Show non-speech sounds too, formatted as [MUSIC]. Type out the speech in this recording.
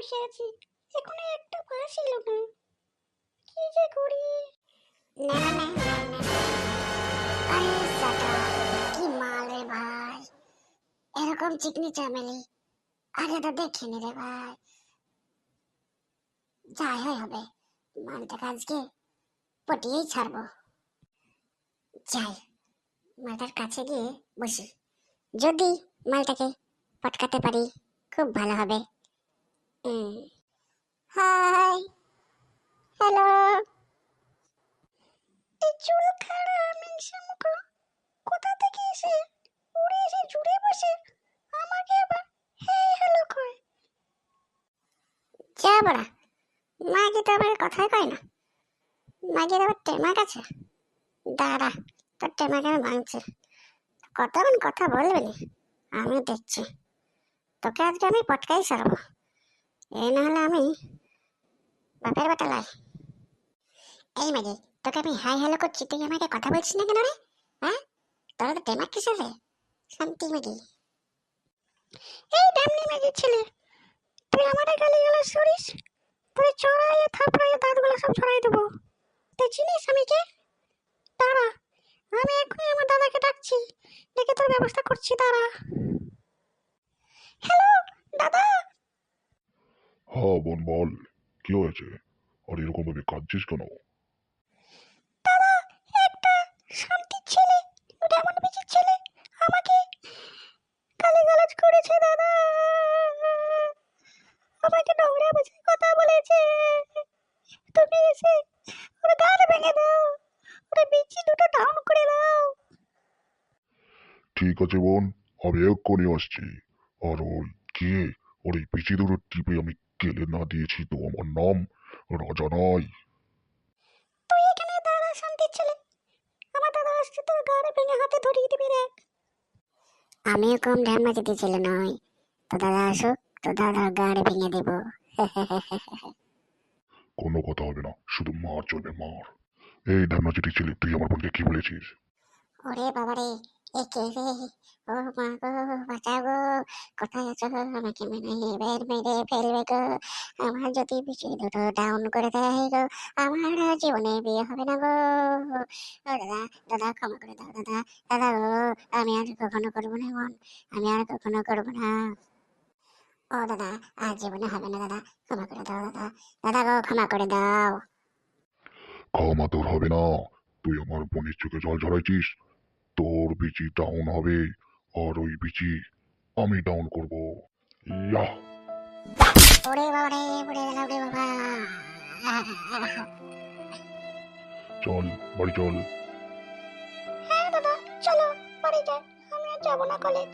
বসে আছি। এখনও একটা বাস এলো না। কি যে করি? না না কি ভাই। এরকম চিকনি চামেলি। আগে তো দেখিনি রে ভাই। যাই হয় হবে। মালটাকে আজকে পটিয়েই ছাড়বো। যাই, মালটার কাছে গিয়ে বসি। যদি মালটাকে পটকাতে পারি, খুব ভালো হবে। হ্যালো। চুল কোথা থেকে উড়ে বসে? আমাকে হ্যালো কয়। যা বড়া মাকে তো আবার কথাই কয় না। মাগের আবার টেমাক আছে। দাঁড়া, তোর টেমাকে আমি ভাঙছি। কতক্ষণ কথা বলবে আমি দেখছি। তোকে আজকে আমি পটকাই সারবো। এই না হলে আমি বাপের বাটালায় এই মাগে, তোকে আমি হাই হ্যালো করছি, তুই আমাকে কথা বলছিস না কেন রে? হ্যাঁ? তোরা তো টেমাক কিসে রে শান্তি মাগি। এই ডামনি মাগি ছেলে, তুই আমাদের গালি গালাজ করিস? তুই চড়াইয়ে, থাপড়াইয়ে দাঁতগুলো সব ছড়াই দেবো। তুই চিনিস আমি কে? দাঁড়া, আমি এখনই আমার দাদাকে ডাকছি। ডেকে তোর ব্যবস্থা করছি, দাঁড়া। হ্যালো, দাদা! হ্যাঁ বোন বল। কি হয়েছে? আর এরকম ভাবে কাঁদছিস কেন? দাদা একটা শান্তির ছেলে ডায়মন্ড বিচির ছেলে আমাকে গালি করেছে দাদা। আমাকে নোংরা ভাষায় কথা বলেছে। তুমি এসে ওর গাল ভেঙে দাও ওর বিচি দুটো ডাউন করে দাও। ঠিক আছে বোন আমি এক্ষুনি আসছি। আর ওই কে? ওর এই পিচি দুটো টিপে আমি কেলে না দিয়েছি তো আমার নাম রাজা নয় তুই এখানে দাঁড়া শান্তির ছেলে। আমার দাদা আসছে তোর গাড়ে ভেঙে হাতে ধরিয়ে দিবি রে আমিও কম ঢ্যাম মাঝে ছেলে নয় তো দাদা আসুক তো দাদার গাড়ে ভেঙে দেবো। [LAUGHS] কোনো কথা হবে না শুধু মার চলবে মার। এই ধামনাচিটি ছেলে তুই আমার বোনকে কি বলেছিস? ওরে বাবা রে এ রে ও মা গো কোথায় আছো, আমাকে মেনে বের মেরে ফেলবে গো। আমার যদি পিছু দুটো ডাউন করে দেয় গো, আমার জীবনে বিয়ে হবে না গো। দাদা দাদা, ক্ষমা করে দাও, দাদা দাদা আমি আর কখনো করব না এমন, আমি আর কখনো করব না। ও দাদা, আর জীবনে হবে না দাদা, ক্ষমা করে দাও, দাদা দাদা গো, ক্ষমা করে দাও। ক্ষমা তোর হবে না, তুই আমার বোনের চোখে জল ঝরাইছিস। তোর বিচি ডাউন হবে আর ওই বিচি আমি ডাউন করব। ইয়া ওরে বাবা রে বাবা। চল বাড়ি চল। হ্যাঁ দাদা চলো বাড়ি যাই। আমি আর যাব না কলেজ